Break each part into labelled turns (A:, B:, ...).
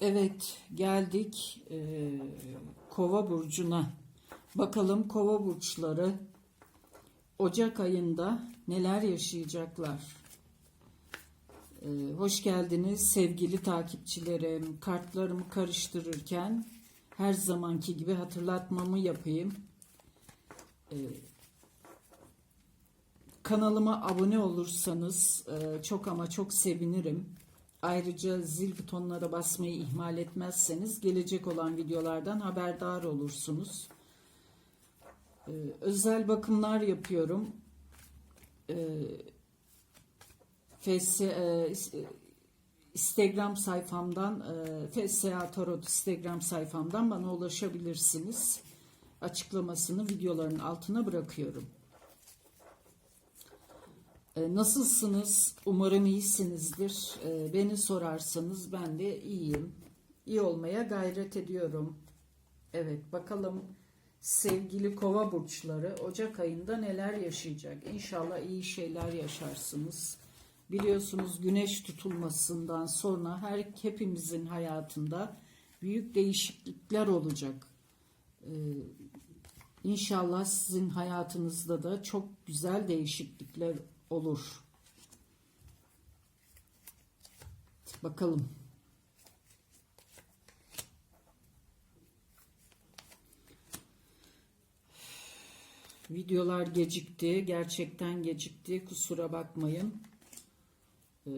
A: Evet geldik e, Kova burcuna. Bakalım Kova burçları Ocak ayında neler yaşayacaklar? E, hoş geldiniz sevgili takipçilerim. Kartlarımı karıştırırken her zamanki gibi hatırlatmamı yapayım. E, kanalıma abone olursanız e, çok ama çok sevinirim. Ayrıca zil butonlara basmayı ihmal etmezseniz gelecek olan videolardan haberdar olursunuz. Ee, özel bakımlar yapıyorum. Ee, FS, e, Instagram sayfamdan e, FSA Tarot Instagram sayfamdan bana ulaşabilirsiniz. Açıklamasını videoların altına bırakıyorum. E, Nasılsınız? Umarım iyisinizdir. E, Beni sorarsanız ben de iyiyim. İyi olmaya gayret ediyorum. Evet bakalım sevgili kova burçları Ocak ayında neler yaşayacak? İnşallah iyi şeyler yaşarsınız. Biliyorsunuz güneş tutulmasından sonra her hepimizin hayatında büyük değişiklikler olacak. E, İnşallah sizin hayatınızda da çok güzel değişiklikler olur. Bakalım. Videolar gecikti. Gerçekten gecikti. Kusura bakmayın. Ee,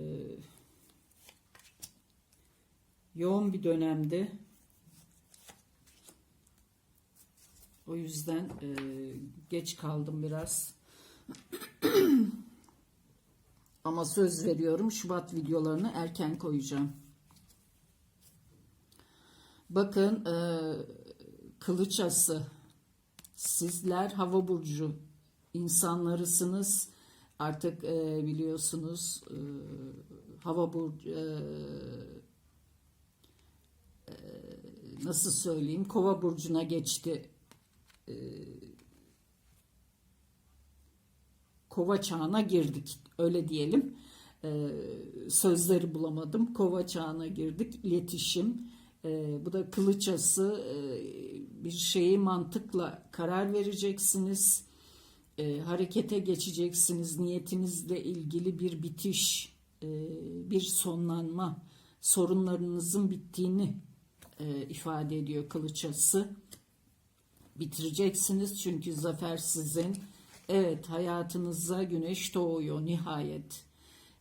A: yoğun bir dönemdi. O yüzden e, geç kaldım biraz. Ama söz veriyorum Şubat videolarını erken koyacağım. Bakın e, kılıç. Sizler hava burcu insanlarısınız. Artık e, biliyorsunuz e, hava burcu e, e, nasıl söyleyeyim kova burcuna geçti e, kova çağına girdik öyle diyelim. E, sözleri bulamadım. Kova çağına girdik. İletişim. E, bu da kılıçası e, bir şeyi mantıkla karar vereceksiniz. E, harekete geçeceksiniz. Niyetinizle ilgili bir bitiş e, bir sonlanma sorunlarınızın bittiğini e, ifade ediyor kılıçası bitireceksiniz çünkü zafer sizin. Evet hayatınıza güneş doğuyor nihayet.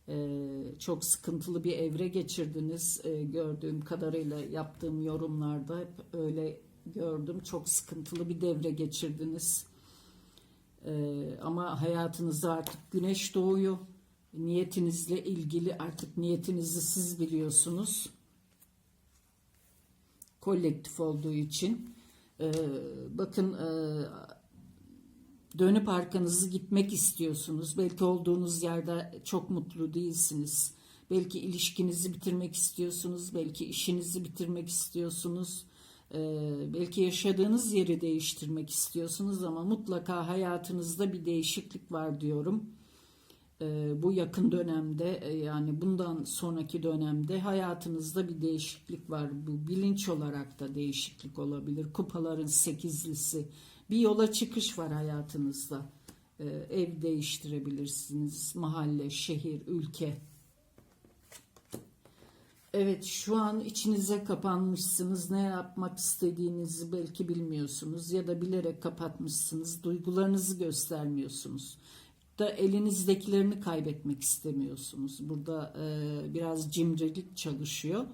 A: Ee, çok sıkıntılı bir evre geçirdiniz ee, gördüğüm kadarıyla yaptığım yorumlarda hep öyle gördüm. Çok sıkıntılı bir devre geçirdiniz. Ee, ama hayatınızda artık güneş doğuyor. Niyetinizle ilgili artık niyetinizi siz biliyorsunuz. Kolektif olduğu için. Ee, bakın e, dönüp arkanızı gitmek istiyorsunuz. Belki olduğunuz yerde çok mutlu değilsiniz. Belki ilişkinizi bitirmek istiyorsunuz. Belki işinizi bitirmek istiyorsunuz. Ee, belki yaşadığınız yeri değiştirmek istiyorsunuz ama mutlaka hayatınızda bir değişiklik var diyorum. Ee, bu yakın dönemde e, yani bundan sonraki dönemde hayatınızda bir değişiklik var. Bu bilinç olarak da değişiklik olabilir. Kupaların sekizlisi bir yola çıkış var hayatınızda. Ee, ev değiştirebilirsiniz, mahalle, şehir, ülke. Evet şu an içinize kapanmışsınız. Ne yapmak istediğinizi belki bilmiyorsunuz ya da bilerek kapatmışsınız. Duygularınızı göstermiyorsunuz da elinizdekilerini kaybetmek istemiyorsunuz. Burada e, biraz cimrilik çalışıyor.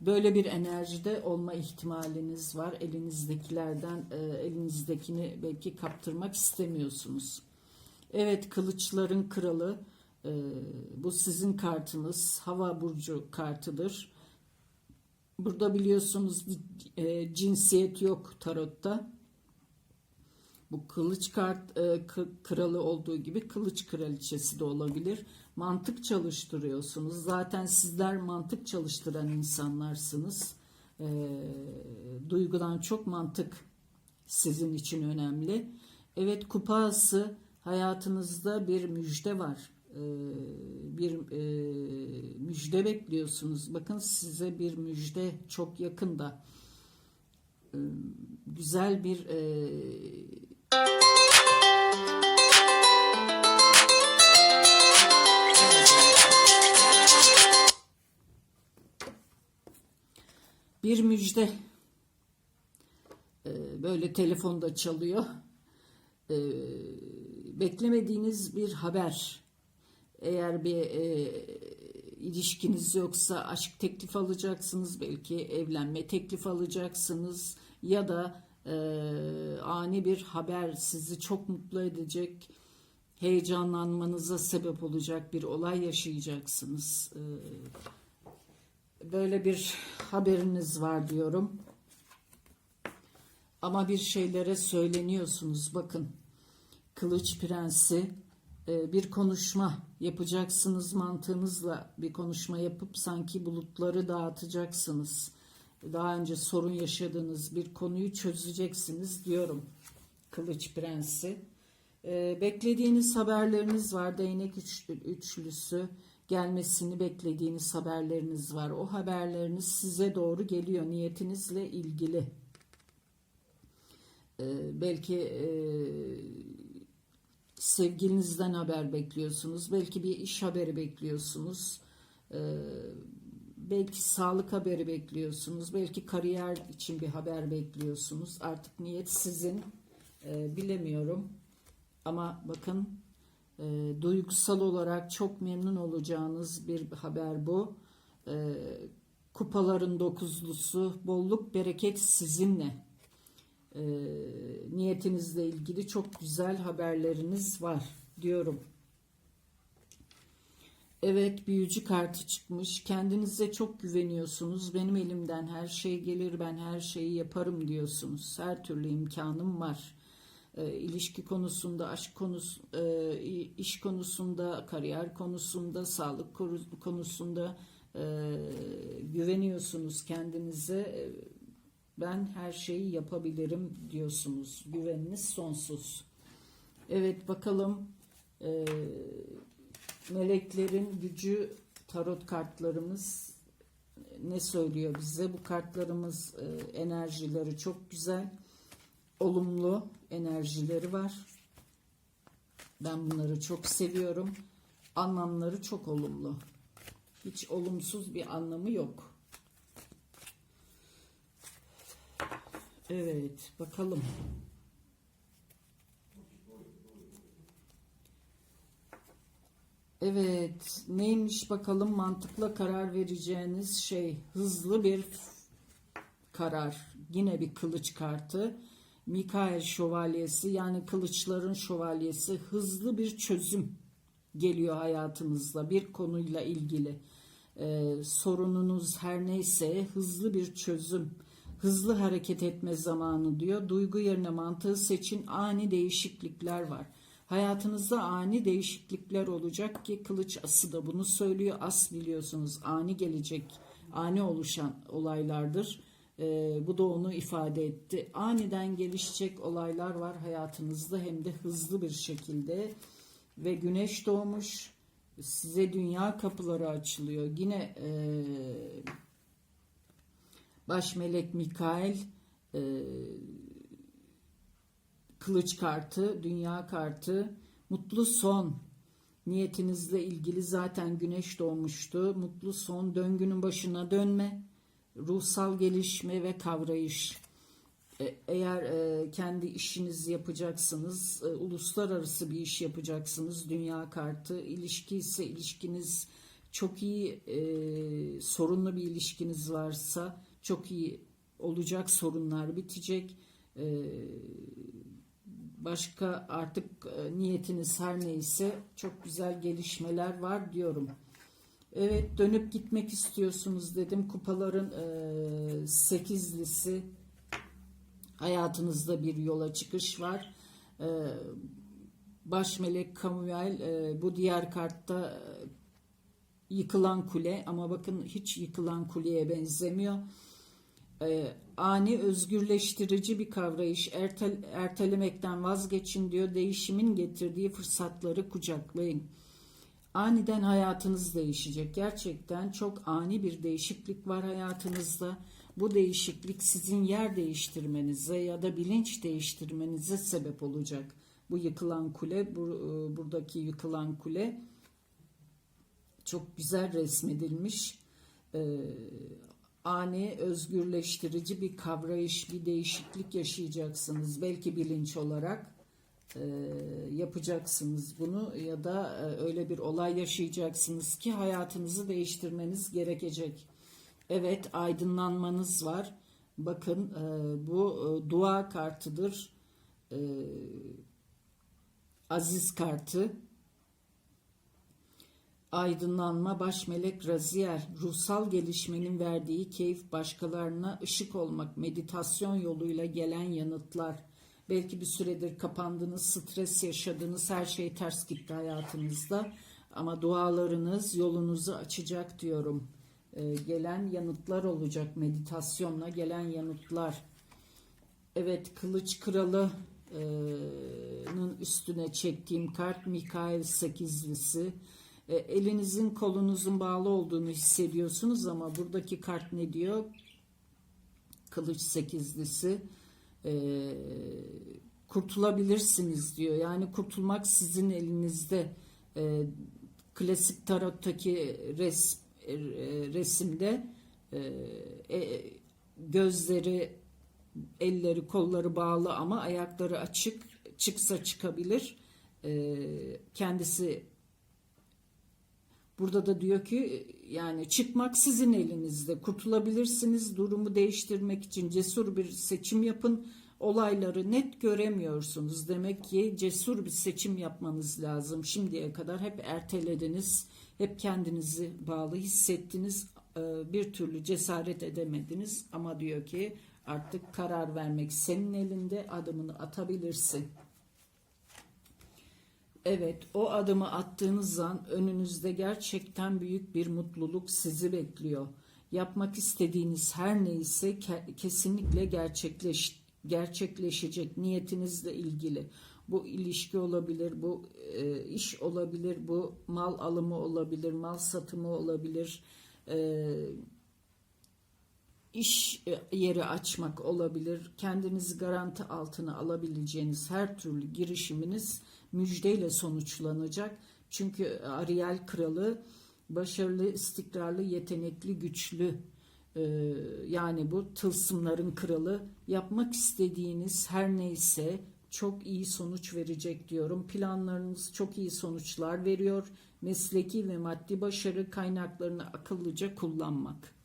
A: Böyle bir enerjide olma ihtimaliniz var. Elinizdekilerden e, elinizdekini belki kaptırmak istemiyorsunuz. Evet kılıçların kralı e, bu sizin kartınız. Hava burcu kartıdır. Burada biliyorsunuz e, cinsiyet yok tarotta. Bu kılıç kart kralı olduğu gibi kılıç kraliçesi de olabilir. Mantık çalıştırıyorsunuz. Zaten sizler mantık çalıştıran insanlarsınız. E, duygudan çok mantık sizin için önemli. Evet kupası hayatınızda bir müjde var. e, bir e, müjde bekliyorsunuz. Bakın size bir müjde çok yakında. E, güzel bir e, bir müjde E, böyle telefonda çalıyor. E, beklemediğiniz bir haber. Eğer bir e, ilişkiniz yoksa aşk teklif alacaksınız, belki evlenme teklif alacaksınız ya da e, ani bir haber sizi çok mutlu edecek, heyecanlanmanıza sebep olacak bir olay yaşayacaksınız. E, böyle bir haberiniz var diyorum. Ama bir şeylere söyleniyorsunuz. Bakın Kılıç Prensi e, bir konuşma yapacaksınız mantığınızla bir konuşma yapıp sanki bulutları dağıtacaksınız. Daha önce sorun yaşadığınız bir konuyu çözeceksiniz diyorum Kılıç Prensi. E, beklediğiniz haberleriniz var. Değnek üçlü, üçlüsü gelmesini beklediğiniz haberleriniz var. O haberleriniz size doğru geliyor niyetinizle ilgili. E, belki e, sevgilinizden haber bekliyorsunuz. Belki bir iş haberi bekliyorsunuz. Ee, belki sağlık haberi bekliyorsunuz. Belki kariyer için bir haber bekliyorsunuz. Artık niyet sizin. Ee, bilemiyorum. Ama bakın e, duygusal olarak çok memnun olacağınız bir haber bu. Ee, kupaların dokuzlusu, bolluk, bereket sizinle e, niyetinizle ilgili çok güzel haberleriniz var diyorum. Evet büyücü kartı çıkmış. Kendinize çok güveniyorsunuz. Benim elimden her şey gelir. Ben her şeyi yaparım diyorsunuz. Her türlü imkanım var. E, ilişki konusunda, aşk konusu, e, iş konusunda, kariyer konusunda, sağlık konusunda e, güveniyorsunuz kendinize. E, ben her şeyi yapabilirim diyorsunuz. Güveniniz sonsuz. Evet bakalım e, meleklerin gücü tarot kartlarımız ne söylüyor bize? Bu kartlarımız enerjileri çok güzel. Olumlu enerjileri var. Ben bunları çok seviyorum. Anlamları çok olumlu. Hiç olumsuz bir anlamı yok. Evet, bakalım. Evet, neymiş bakalım mantıkla karar vereceğiniz şey hızlı bir karar. Yine bir kılıç kartı. Mikael şövalyesi yani kılıçların şövalyesi hızlı bir çözüm geliyor hayatınızda bir konuyla ilgili. Ee, sorununuz her neyse hızlı bir çözüm hızlı hareket etme zamanı diyor. Duygu yerine mantığı seçin ani değişiklikler var. Hayatınızda ani değişiklikler olacak ki kılıç ası da bunu söylüyor. As biliyorsunuz ani gelecek, ani oluşan olaylardır. Ee, bu da onu ifade etti. Aniden gelişecek olaylar var hayatınızda hem de hızlı bir şekilde. Ve güneş doğmuş size dünya kapıları açılıyor. Yine... Ee, baş melek Mikael e, kılıç kartı, dünya kartı, mutlu son niyetinizle ilgili zaten güneş doğmuştu. Mutlu son, döngünün başına dönme, ruhsal gelişme ve kavrayış. E, eğer e, kendi işinizi yapacaksınız, e, uluslararası bir iş yapacaksınız, dünya kartı, ilişki ise ilişkiniz çok iyi, sorunlu bir ilişkiniz varsa çok iyi olacak, sorunlar bitecek. Başka artık niyetiniz her neyse çok güzel gelişmeler var diyorum. Evet dönüp gitmek istiyorsunuz dedim. Kupaların e, sekizlisi hayatınızda bir yola çıkış var. E, baş melek Kamuel e, bu diğer kartta e, yıkılan kule ama bakın hiç yıkılan kuleye benzemiyor e, ani özgürleştirici bir kavrayış. Ertel, ertelemekten vazgeçin diyor. Değişimin getirdiği fırsatları kucaklayın. Aniden hayatınız değişecek. Gerçekten çok ani bir değişiklik var hayatınızda. Bu değişiklik sizin yer değiştirmenize ya da bilinç değiştirmenize sebep olacak. Bu yıkılan kule, bu, e, buradaki yıkılan kule çok güzel resmedilmiş. Ee, ani özgürleştirici bir kavrayış, bir değişiklik yaşayacaksınız. Belki bilinç olarak e, yapacaksınız bunu ya da e, öyle bir olay yaşayacaksınız ki hayatınızı değiştirmeniz gerekecek. Evet, aydınlanmanız var. Bakın e, bu e, dua kartıdır. Aziz kartı. Aydınlanma baş melek Raziel, ruhsal gelişmenin verdiği keyif başkalarına ışık olmak, meditasyon yoluyla gelen yanıtlar. Belki bir süredir kapandınız, stres yaşadınız, her şey ters gitti hayatınızda. Ama dualarınız yolunuzu açacak diyorum. Ee, gelen yanıtlar olacak, meditasyonla gelen yanıtlar. Evet, Kılıç Kralı'nın üstüne çektiğim kart Mikail sekizlisi. E, elinizin kolunuzun bağlı olduğunu hissediyorsunuz ama buradaki kart ne diyor? Kılıç sekizlisi. E, kurtulabilirsiniz diyor. Yani kurtulmak sizin elinizde. E, klasik tarottaki res, e, resimde e, e, gözleri, elleri, kolları bağlı ama ayakları açık. Çıksa çıkabilir. E, kendisi Burada da diyor ki yani çıkmak sizin elinizde. Kurtulabilirsiniz. Durumu değiştirmek için cesur bir seçim yapın. Olayları net göremiyorsunuz. Demek ki cesur bir seçim yapmanız lazım. Şimdiye kadar hep ertelediniz. Hep kendinizi bağlı hissettiniz. Ee, Bir türlü cesaret edemediniz. Ama diyor ki artık karar vermek senin elinde. Adımını atabilirsin. Evet, o adımı attığınız an önünüzde gerçekten büyük bir mutluluk sizi bekliyor. Yapmak istediğiniz her neyse ke- kesinlikle gerçekleş gerçekleşecek niyetinizle ilgili. Bu ilişki olabilir, bu e, iş olabilir, bu mal alımı olabilir, mal satımı olabilir. E, iş e, yeri açmak olabilir. Kendinizi garanti altına alabileceğiniz her türlü girişiminiz müjdeyle sonuçlanacak. Çünkü Ariel kralı başarılı, istikrarlı, yetenekli, güçlü e, yani bu tılsımların kralı yapmak istediğiniz her neyse çok iyi sonuç verecek diyorum. Planlarınız çok iyi sonuçlar veriyor. Mesleki ve maddi başarı kaynaklarını akıllıca kullanmak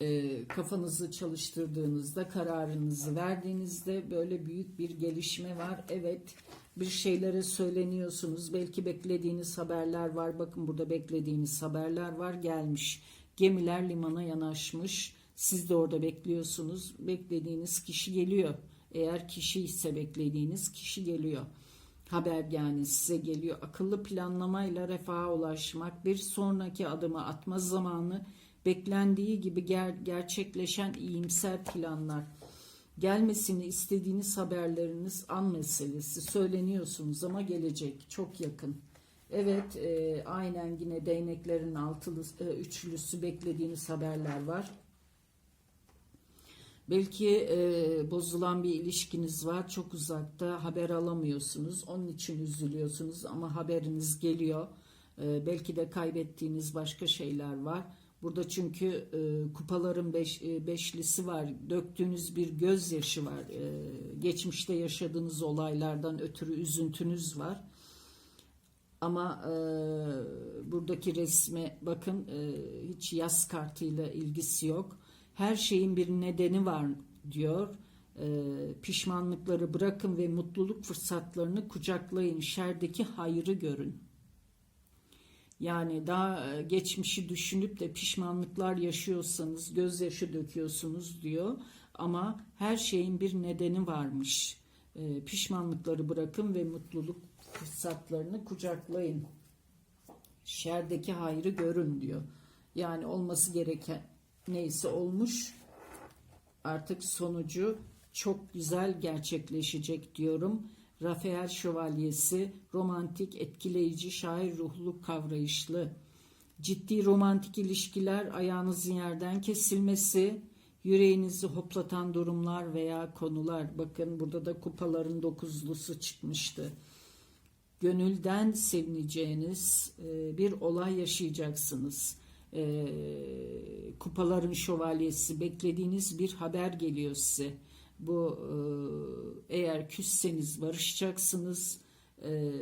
A: e, kafanızı çalıştırdığınızda, kararınızı verdiğinizde böyle büyük bir gelişme var. Evet, bir şeylere söyleniyorsunuz. Belki beklediğiniz haberler var. Bakın burada beklediğiniz haberler var. Gelmiş. Gemiler limana yanaşmış. Siz de orada bekliyorsunuz. Beklediğiniz kişi geliyor. Eğer kişi ise beklediğiniz kişi geliyor. Haber yani size geliyor. Akıllı planlamayla refaha ulaşmak, bir sonraki adımı atma zamanı beklendiği gibi ger gerçekleşen iyimser planlar, gelmesini istediğiniz haberleriniz an meselesi söyleniyorsunuz ama gelecek çok yakın. Evet e, aynen yine değneklerin altılı e, üçlüsü beklediğiniz haberler var. Belki e, bozulan bir ilişkiniz var çok uzakta haber alamıyorsunuz onun için üzülüyorsunuz ama haberiniz geliyor. E, belki de kaybettiğiniz başka şeyler var Burada çünkü e, kupaların beş, e, beşlisi var. Döktüğünüz bir gözyaşı var. E, geçmişte yaşadığınız olaylardan ötürü üzüntünüz var. Ama e, buradaki resme bakın e, hiç yaz kartıyla ilgisi yok. Her şeyin bir nedeni var diyor. E, pişmanlıkları bırakın ve mutluluk fırsatlarını kucaklayın. Şerdeki hayrı görün. Yani daha e, geçmişi düşünüp de pişmanlıklar yaşıyorsanız gözyaşı döküyorsunuz diyor. Ama her şeyin bir nedeni varmış. E, pişmanlıkları bırakın ve mutluluk fırsatlarını kucaklayın. Şerdeki hayrı görün diyor. Yani olması gereken neyse olmuş. Artık sonucu çok güzel gerçekleşecek diyorum. Rafael Şövalyesi, romantik, etkileyici, şair ruhlu, kavrayışlı. Ciddi romantik ilişkiler, ayağınızın yerden kesilmesi, yüreğinizi hoplatan durumlar veya konular. Bakın burada da kupaların dokuzlusu çıkmıştı. Gönülden sevineceğiniz e, bir olay yaşayacaksınız. E, kupaların şövalyesi, beklediğiniz bir haber geliyor size. Bu e, eğer küsseniz barışacaksınız. E,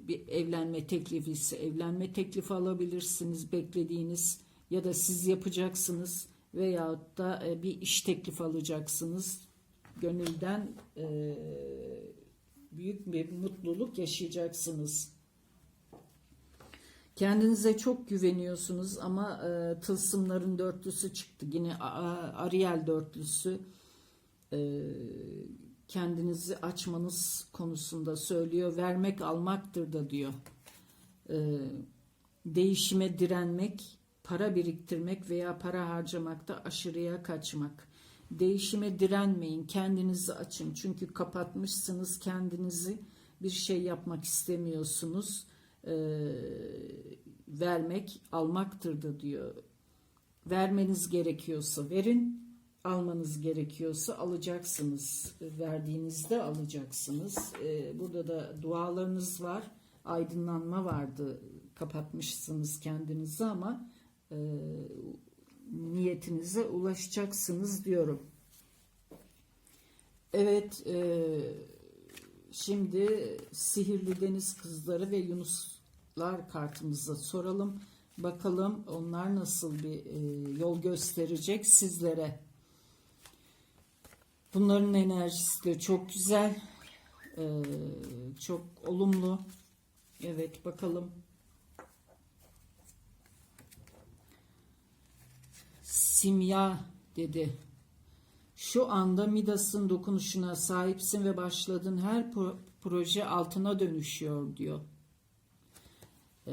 A: bir evlenme teklifi ise evlenme teklifi alabilirsiniz beklediğiniz ya da siz yapacaksınız veyahut da e, bir iş teklifi alacaksınız. Gönülden büyük bir mutluluk yaşayacaksınız. Kendinize çok güveniyorsunuz ama tılsımların dörtlüsü çıktı. Yine Ariel dörtlüsü kendinizi açmanız konusunda söylüyor. Vermek almaktır da diyor. E, değişime direnmek, para biriktirmek veya para harcamakta aşırıya kaçmak. Değişime direnmeyin, kendinizi açın. Çünkü kapatmışsınız kendinizi. Bir şey yapmak istemiyorsunuz. E, vermek almaktır da diyor. Vermeniz gerekiyorsa verin, almanız gerekiyorsa alacaksınız. Verdiğinizde alacaksınız. Ee, burada da dualarınız var. Aydınlanma vardı. Kapatmışsınız kendinizi ama e, niyetinize ulaşacaksınız diyorum. Evet, e, şimdi Sihirli Deniz Kızları ve Yunuslar kartımıza soralım. Bakalım onlar nasıl bir e, yol gösterecek sizlere. Bunların enerjisi de çok güzel. Ee, çok olumlu. Evet bakalım. Simya dedi. Şu anda Midas'ın dokunuşuna sahipsin ve başladığın her pro- proje altına dönüşüyor diyor. Ee,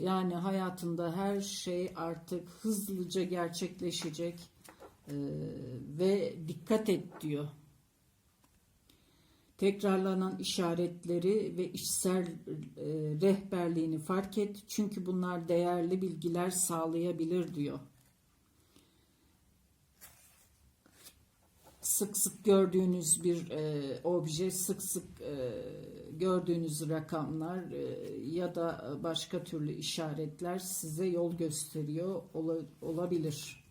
A: yani hayatında her şey artık hızlıca gerçekleşecek Ee, ve dikkat et diyor. Tekrarlanan işaretleri ve içsel e, rehberliğini fark et çünkü bunlar değerli bilgiler sağlayabilir diyor. Sık sık gördüğünüz bir e, obje, sık sık e, gördüğünüz rakamlar e, ya da başka türlü işaretler size yol gösteriyor ola- olabilir.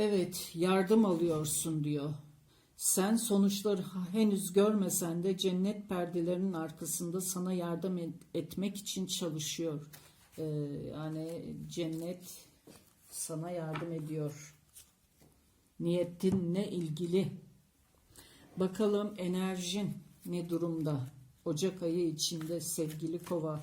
A: Evet, yardım alıyorsun diyor. Sen sonuçları henüz görmesen de cennet perdelerinin arkasında sana yardım et- etmek için çalışıyor. Ee, yani cennet sana yardım ediyor. Niyetinle ilgili. Bakalım enerjin ne durumda? Ocak ayı içinde sevgili kova.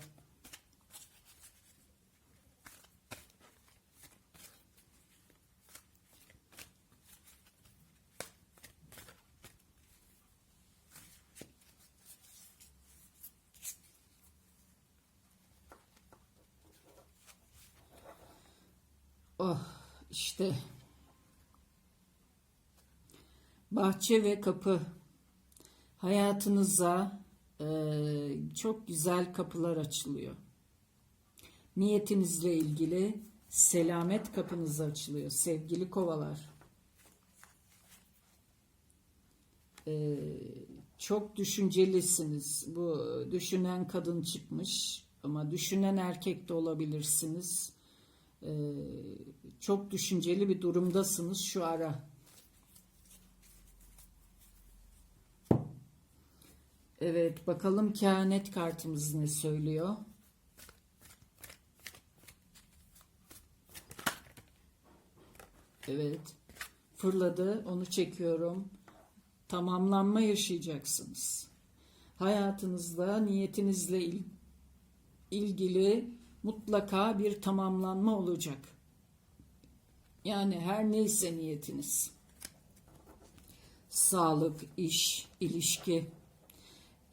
A: İşte bahçe ve kapı hayatınıza e, çok güzel kapılar açılıyor. Niyetinizle ilgili selamet kapınız açılıyor sevgili kovalar. E, çok düşüncelisiniz. Bu düşünen kadın çıkmış ama düşünen erkek de olabilirsiniz. Ee, çok düşünceli bir durumdasınız şu ara. Evet bakalım kehanet kartımız ne söylüyor. Evet fırladı onu çekiyorum. Tamamlanma yaşayacaksınız. Hayatınızda niyetinizle il- ilgili mutlaka bir tamamlanma olacak. Yani her neyse niyetiniz. Sağlık, iş, ilişki,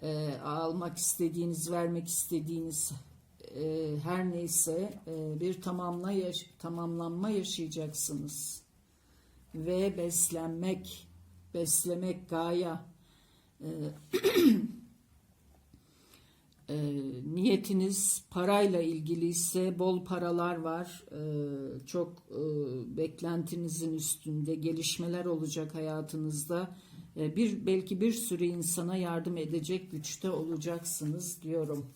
A: e, almak istediğiniz, vermek istediğiniz e, her neyse e, bir tamamla yaş- tamamlanma yaşayacaksınız. Ve beslenmek, beslemek, gaye, e, e, niyetiniz parayla ilgili ise bol paralar var. E, çok e, beklentinizin üstünde gelişmeler olacak hayatınızda. E, bir belki bir sürü insana yardım edecek güçte olacaksınız diyorum.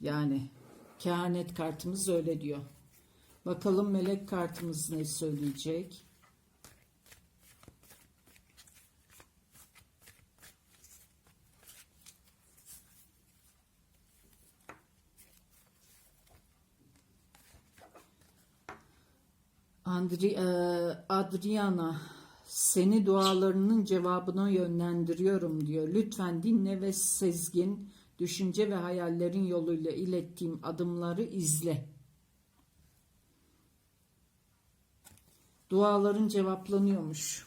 A: Yani kehanet kartımız öyle diyor. Bakalım melek kartımız ne söyleyecek? Andri, e, Adriana seni dualarının cevabına yönlendiriyorum diyor. Lütfen dinle ve sezgin, düşünce ve hayallerin yoluyla ilettiğim adımları izle. Duaların cevaplanıyormuş.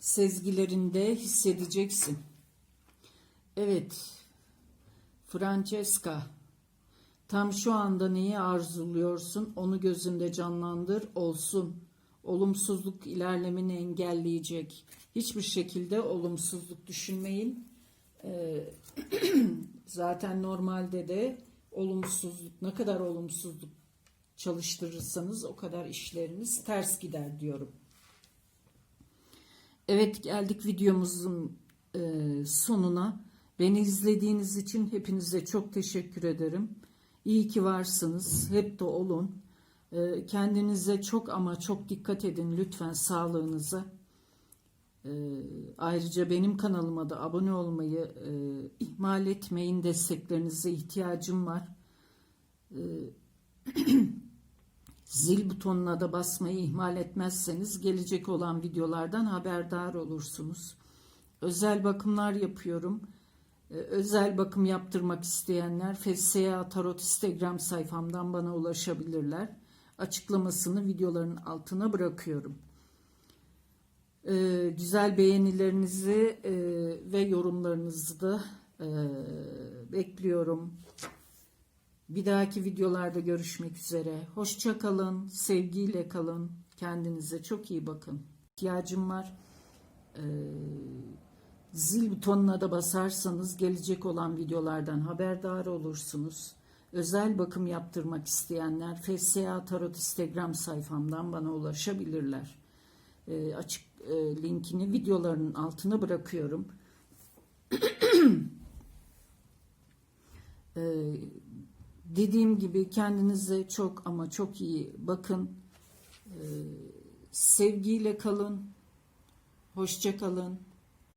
A: Sezgilerinde hissedeceksin. Evet. Francesca Tam şu anda neyi arzuluyorsun onu gözünde canlandır olsun. Olumsuzluk ilerlemeni engelleyecek. Hiçbir şekilde olumsuzluk düşünmeyin. Ee, zaten normalde de olumsuzluk ne kadar olumsuzluk çalıştırırsanız o kadar işleriniz ters gider diyorum. Evet geldik videomuzun e, sonuna. Beni izlediğiniz için hepinize çok teşekkür ederim. İyi ki varsınız. Hep de olun. Ee, Kendinize çok ama çok dikkat edin lütfen sağlığınıza. Ee, Ayrıca benim kanalıma da abone olmayı e, ihmal etmeyin. Desteklerinize ihtiyacım var. Ee, Zil butonuna da basmayı ihmal etmezseniz gelecek olan videolardan haberdar olursunuz. Özel bakımlar yapıyorum. Ee, Özel bakım yaptırmak isteyenler FSA Tarot Instagram sayfamdan bana ulaşabilirler. Açıklamasını videoların altına bırakıyorum. Ee, güzel beğenilerinizi e, ve yorumlarınızı da e, bekliyorum. Bir dahaki videolarda görüşmek üzere. Hoşça kalın, sevgiyle kalın. Kendinize çok iyi bakın. İhtiyacım var. Ee, Zil butonuna da basarsanız gelecek olan videolardan haberdar olursunuz. Özel bakım yaptırmak isteyenler FSA Tarot Instagram sayfamdan bana ulaşabilirler. E, açık e, linkini videoların altına bırakıyorum. e, dediğim gibi kendinize çok ama çok iyi bakın. E, sevgiyle kalın. Hoşça kalın.